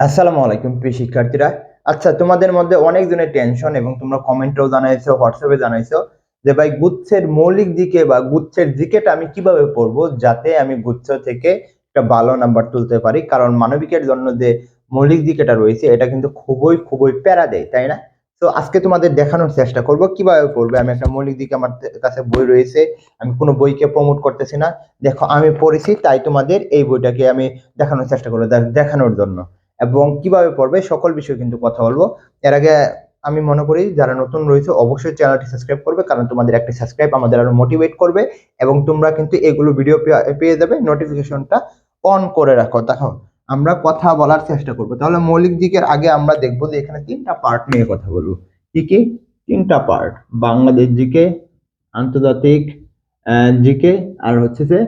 আসসালামু আলাইকুম প্রিয় শিক্ষার্থীরা। আচ্ছা তোমাদের মধ্যে অনেকজনের টেনশন এবং তোমরা কমেন্টেও জানাইছো হোয়াটসঅ্যাপে জানাইছো যে, ভাই, গুচ্ছের মৌলিক দিকে বা গুচ্ছের দিকেটা আমি কীভাবে পড়ব যাতে আমি গুচ্ছ থেকে একটা ভালো নাম্বার তুলতে পারি? কারণ মানবিকের জন্য যে মৌলিক দিকেটা রয়েছে, এটা কিন্তু খুবই খুবই প্যারা দেয়, তাই না? তো আজকে তোমাদের দেখানোর চেষ্টা করব, কীভাবে পড়বে? আমি একটা মৌলিক দিকে আমার কাছে বই রয়েছে, আমি কোনো বইকে প্রমোট করতেছি না। দেখো, আমি পড়েছি, তাই তোমাদের এই বইটাকে আমি দেখানোর চেষ্টা করব দেখানোর জন্য। এবং কীভাবে পড়বে সকল বিষয়ে কিন্তু কথা বলব। এর আগে আমি মনে করি, যারা নতুন রয়েছে, অবশ্যই চ্যানেলটি সাবস্ক্রাইব করবে, কারণ তোমাদের একটা সাবস্ক্রাইব আমাদের আরও মোটিভেট করবে এবং তোমরা কিন্তু এগুলো ভিডিও পেয়ে যাবে নোটিফিকেশনটা অন করে রাখো। দেখো, আমরা কথা বলার চেষ্টা করব। তাহলে মৌলিক দিকের আগে আমরা দেখব যে এখানে তিনটা পার্ট নিয়ে কথা বলব। কি কি? তিনটা পার্ট বাংলাদেশ জিকে, আন্তর্জাতিক জিকে, আর হচ্ছে যে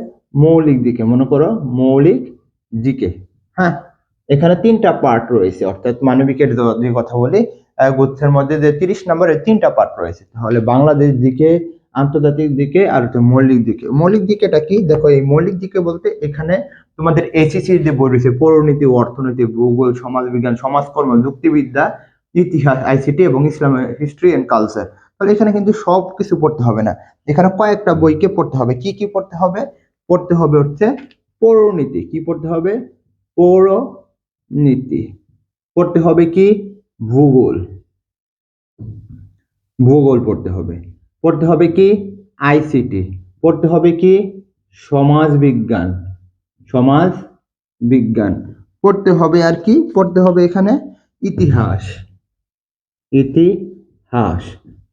মৌলিক দিকে। মনে করো, মৌলিক জিকে। হ্যাঁ? এখানে তিনটা পার্ট রয়েছে, অর্থাৎ মানবিকের য- যে কথা বলি গুচ্ছের মধ্যে যে তিরিশ নম্বরের তিনটা পার্ট রয়েছে। তাহলে বাংলাদেশ দিকে, আন্তর্জাতিক দিকে আর হচ্ছে মৌলিক দিকে। মৌলিক দিকেটা কি? দেখো, এই মৌলিক দিকে বলতে এখানে তোমাদের এইচএসসির যে বই রয়েছে, পৌরনীতি, অর্থনীতি, ভূগোল, সমাজবিজ্ঞান, সমাজকর্ম, যুক্তিবিদ্যা, ইতিহাস আইসিটি এবং ইসলাম হিস্ট্রি এন্ড কালচার তাহলে এখানে কিন্তু সব কিছু পড়তে হবে না। এখানে কয়েকটা বইকে পড়তে হবে। কি কি পড়তে হবে? পড়তে হবে হচ্ছে পৌরনীতি। কি পড়তে হবে? পৌর নীতি। পড়তে হবে কি? ভূগোল। ভূগোল পড়তে হবে। পড়তে হবে কি? আইসিটি। পড়তে হবে কি? সমাজ বিজ্ঞান সমাজ বিজ্ঞান পড়তে হবে আর কি? পড়তে হবে এখানে ইতিহাস। ইতিহাস।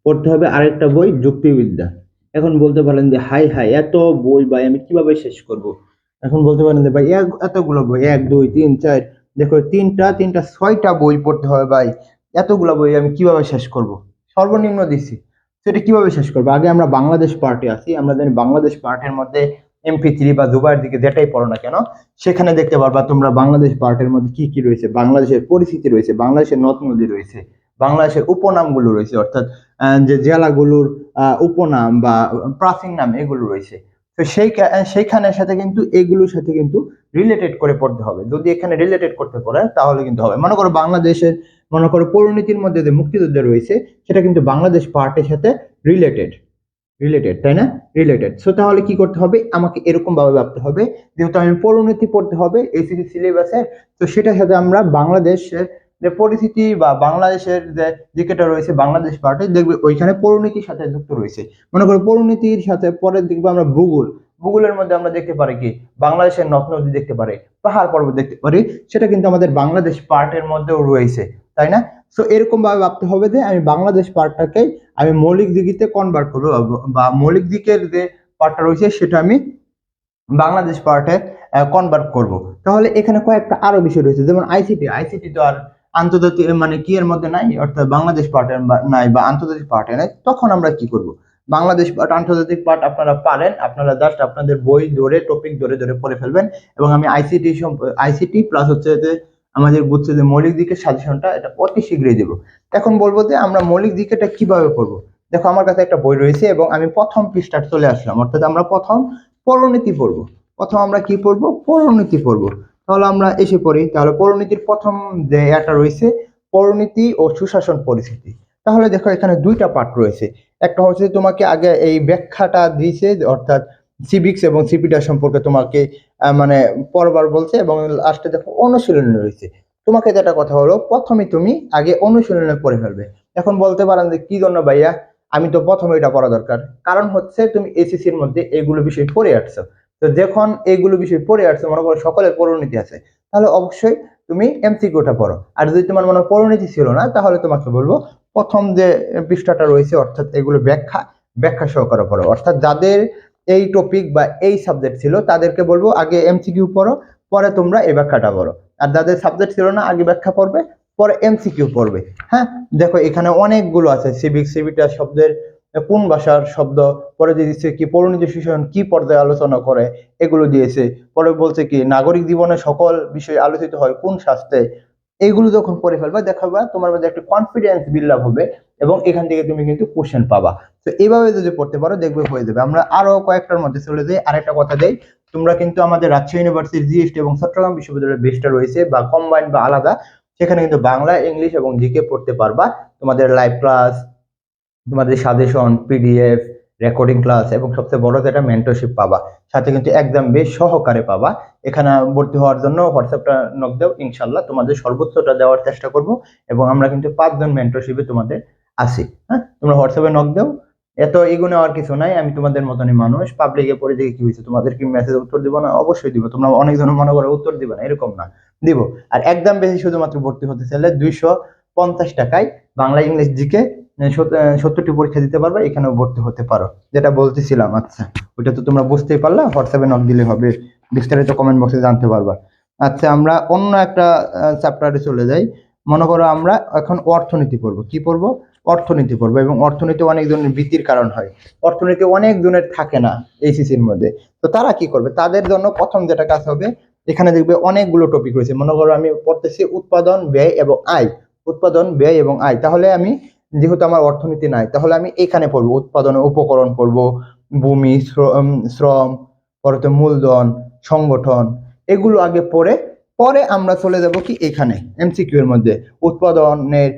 পড়তে হবে আরেকটা বই, যুক্তিবিদ্যা। এখন বলতে পারেন যে, হাই হাই, এত বই ভাই, আমি কীভাবে শেষ করব? এখন বলতে পারেন যে, ভাই এতগুলো বই, এক, দুই, তিন, চার দেখো, তিনটা তিনটা, ছয়টা বই পড়তে হবে ভাই। এতগুলো বই আমি কীভাবে শেষ করব? সর্বনিম্ন দিছি। সেটা কীভাবে শেষ করব? আগে আমরা বাংলাদেশ পার্টে আছি। আমরা জানি বাংলাদেশ পার্টের মধ্যে এমপি থ্রি বা দুবাইয়ের দিকে যেটাই পড়ো না কেন, সেখানে দেখতে পারবা তোমরা বাংলাদেশ পার্টের মধ্যে কি কি রয়েছে। বাংলাদেশের পরিস্থিতি রয়েছে, বাংলাদেশের নদ নদী রয়েছে, বাংলাদেশের উপনামগুলো রয়েছে। অর্থাৎ যে জেলাগুলোর উপনাম বা প্রাচীন নাম এগুলো রয়েছে। তো সেই সেইখানের সাথে কিন্তু এগুলোর সাথে কিন্তু রিলেটেড করে পড়তে হবে। যদি এখানে রিলেটেড করতে পারে তাহলে কিন্তু হবে। মনে করো বাংলাদেশের, মনে করো পরিণতির মধ্যে যে মুক্তিযুদ্ধ রয়েছে, সেটা কিন্তু বাংলাদেশ পার্টের সাথে রিলেটেড রিলেটেড তাই না? রিলেটেড সো তাহলে কি করতে হবে? আমাকে এরকম ভাবে ভাবতে হবে, যেহেতু আমি পরিণতি পড়তে হবে এসিসি সিলেবাসে তো সেটার সাথে আমরা বাংলাদেশের যে পরিস্থিতি বা বাংলাদেশের যে দিকেটা রয়েছে বাংলাদেশ পার্টে দেখবে ওইখানে পরিণতির সাথে যুক্ত রয়েছে। মনে করো পরিণতির সাথে পরে দেখব আমরা ভূগোল। ভূগোলের মধ্যে আমরা দেখতে পারি কি? বাংলাদেশের নদ নদী দেখতে পারি, পাহাড় পর্বত দেখতে পারি, সেটা কিন্তু আমাদের বাংলাদেশ পার্টের মধ্যেও রয়েছে, তাই না? সো এরকম ভাবে ভাবতে হবে যে আমি বাংলাদেশ পার্টটাকে আমি মৌলিক দিকে কনভার্ট করব বা মৌলিক দিকের যে পার্টটা রয়েছে সেটা আমি বাংলাদেশ পার্টে কনভার্ট করব। তাহলে এখানে কয়েকটা আরও বিষয় রয়েছে, যেমন আইসিটি আইসিটি তো আর আন্তর্জাতিক মানে কি এর মধ্যে নাই? অর্থাৎ বাংলাদেশ পার্টের নাই বা আন্তর্জাতিক পার্টে নাই, তখন আমরা কি করব? বাংলাদেশ পার্ট আন্তর্জাতিক পার্ট আপনারা পারেন। আপনারা জাস্ট আপনাদের বই ধরে টপিক ধরে ধরে পড়ে ফেলবেন। এবং আমি আইসিটি আইসিটি প্লাস হচ্ছে যে আমাদের বুঝছে যে মৌলিক দিকের সাজেশনটা এটা অতি শীঘ্রই দেবো। এখন বলব যে আমরা মৌলিক দিকেটা কীভাবে করব দেখো, আমার কাছে একটা বই রয়েছে এবং আমি প্রথম পৃষ্ঠা চলে আসলাম। অর্থাৎ আমরা প্রথম পরনীতি পড়ব। প্রথম আমরা কি পড়ব? পরিণতি পড়ব। তাহলে আমরা এসে পড়ি। তাহলে পরিণতির প্রথম যে এটা রয়েছে পরিণতি ও সুশাসন পরিস্থিতি। তাহলে দেখো এখানে দুইটা পার্ট রয়েছে। একটা হচ্ছে তোমাকে আগে এই ব্যাখ্যাটা দিয়েছে, অর্থাৎ সিভিক্স এবং সিপিটা সম্পর্কে তোমাকে মানে পরবার বলছে এবং লাস্টে দেখো অনুশীলনী রয়েছে। তোমাকে যেটা কথা হলো, প্রথমে তুমি আগে অনুশীলনে পড়ে ফেলবে। এখন বলতে পারেন যে কি জন্য ভাইয়া? আমি তো প্রথমে এটা পড়া দরকার। কারণ হচ্ছে তুমি এসিসির মধ্যে এগুলো বিষয় পড়ে আসছো। তো যখন এইগুলো বিষয় পড়ে আসছো, মনে করো সকলের পরিণতি আছে, তাহলে অবশ্যই তুমি এমসিকিউটা পড়ো। আর যদি তোমার মনে পরিণতি ছিল না, তাহলে তোমাকে বলব প্রথম যে পৃষ্ঠাটা রয়েছে, অর্থাৎ এগুলো ব্যাখ্যা ব্যাখ্যা সহকারে পড়ো। অর্থাৎ যাদের এই টপিক বা এই সাবজেক্ট ছিল, তাদেরকে বলব আগে এমসিকিউ পড়ো, পরে তোমরা এই ব্যাখ্যাটা পড়ো। আর যাদের সাবজেক্ট ছিল না, আগে ব্যাখ্যা পড়বে, পরে এমসিকিউ পড়বে। হ্যাঁ? দেখো, এখানে অনেকগুলো আছে সিভিক সিভিটা শব্দের কোন ভাষার শব্দ, পরে দিয়ে দিচ্ছে কি পরিণতি শিশন কি পর্যায়ে আলোচনা করে, এগুলো দিয়েছে। পরে বলছে কি, নাগরিক জীবনে সকল বিষয় আলোচিত হয় কোন শাস্ত্রে। এইগুলো যখন পড়ে ফেলবা, দেখাবা, তোমার মধ্যে একটা কনফিডেন্স বিল্ড আপ হবে এবং এখান থেকে তুমি কিন্তু কোশ্চেন পাবা। তো এইভাবে যদি পড়তে পারো, দেখবে হয়ে যাবে। আমরা আরও কয়েকটার মধ্যে চলে যাই, আরেকটা কথা দেই। তোমরা কিন্তু আমাদের রাজশাহী ইউনিভার্সিটি জিএসটি এবং চট্টগ্রাম বিশ্ববিদ্যালয়ের বেসটা রয়েছে বা কম্বাইন্ড বা আলাদা। সেখানে কিন্তু বাংলা, ইংলিশ এবং জিকে পড়তে পারবা। তোমাদের লাইভ ক্লাস তোমাদের সাজেশন পিডিএফ রেকর্ডিং ক্লাস এবং সবচেয়ে বড় যেটা মেন্টরশিপ পাবা, সাথে কিন্তু একদম বেশ সহকারে পাবা। এখানে ভর্তি হওয়ার জন্য হোয়াটসঅ্যাপটা নক দাও ইনশাল্লাহ তোমাদের সর্বোচ্চটা দেওয়ার চেষ্টা করব এবং আমরা কিন্তু পাঁচজন মেন্টরশিপে তোমাদের আছি হ্যাঁ? তোমরা হোয়াটসঅ্যাপে নক দাও। এত এগুলো আর কিছু নাই, আমি তোমাদের মতনই মানুষ। পাবলিকে পড়ে দেখে কি হয়েছে, তোমাদের কি মেসেজ উত্তর দিব না? অবশ্যই দিব, তোমরা অনেক ধরনের মনে করো উত্তর দিবে না, এরকম না, দিব। আর একদম বেশি শুধুমাত্র ভর্তি হতে চাইলে দুইশো পঞ্চাশ টাকায় বাংলা, ইংলিশ, জিকে সত্তরটি পরীক্ষা দিতে পারবে, এখানেও ভর্তি হতে পারো। যেটা বলতেছিলাম আচ্ছা ওইটা তো তোমরা বুঝতেই পারলা, হোয়াটসঅ্যাপে নক দিলে হবে, বিস্তারিত কমেন্ট বক্সে জানতে পারবা। আচ্ছা আমরা অন্য একটা চ্যাপ্টারে চলে যাই। মনে করো আমরা এখন অর্থনীতি পড়ব। কি পড়ব? অর্থনীতি পড়ব, এবং অর্থনীতি অনেক ধরনের বৃত্তির কারণ হয়। অর্থনীতি অনেক জনের থাকে না এইসিসির মধ্যে। তো তারা কি করবে? তাদের জন্য প্রথম যেটা কাজ হবে, এখানে দেখবে অনেকগুলো টপিক রয়েছে। মনে করো আমি পড়তেছি উৎপাদন, ব্যয় এবং আয়। উৎপাদন, ব্যয় এবং আয়। তাহলে আমি যেহেতু আমার অর্থনীতি নাই, তাহলে আমি এখানে পড়ব, উৎপাদন উপকরণ পড়ব, ভূমি শ্রম পরতে পরে মূলধন, সংগঠন, এগুলো আগে পড়ে, পরে আমরা চলে যাব কি এখানে এমসিকিউ এর মধ্যে, উৎপাদনের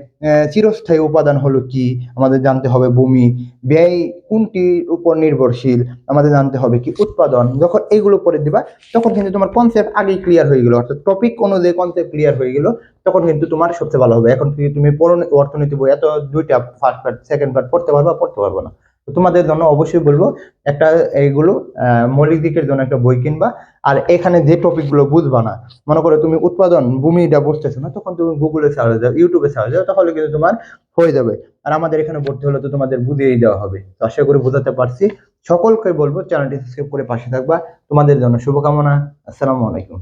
চিরস্থায়ী উপাদান হলো কি? আমাদের জানতে হবে ভূমি। ব্যয় কোনটির উপর নির্ভরশীল? আমাদের জানতে হবে কি? উৎপাদন। যখন এইগুলো পরে দিবা, তখন কিন্তু তোমার কনসেপ্ট আগেই ক্লিয়ার হয়ে গেল। অর্থাৎ টপিক অনুযায়ী কনসেপ্ট ক্লিয়ার হয়ে গেল, তখন কিন্তু তোমার সবচেয়ে ভালো হবে। এখন তুমি পড়ো অর্থনীতি বই, এত দুইটা ফার্স্ট পার্ট সেকেন্ড পার্ট পড়তে পারবা, পড়তে পারব না। তোমাদের জন্য অবশ্যই বলব, একটা এইগুলো মৌলিক দিকের জন্য একটা বই কিনবা, আর এখানে যে টপিকগুলো বুঝবা না, মনে করো তুমি উৎপাদন ভূমিটা বুঝতেছো না, তখন তুমি গুগলে সার্চ দাও ইউটিউবে সার্চ দাও, তাহলে কিন্তু তোমার হয়ে যাবে। আর আমাদের এখানে ভর্তি হলে তো তোমাদের বুঝিয়েই দেওয়া হবে। তো আশা করি বোঝাতে পারছি। সকলকে বলব, চ্যানেলটি সাবস্ক্রাইব করে পাশে থাকবা। তোমাদের জন্য শুভকামনা। আসসালামু আলাইকুম।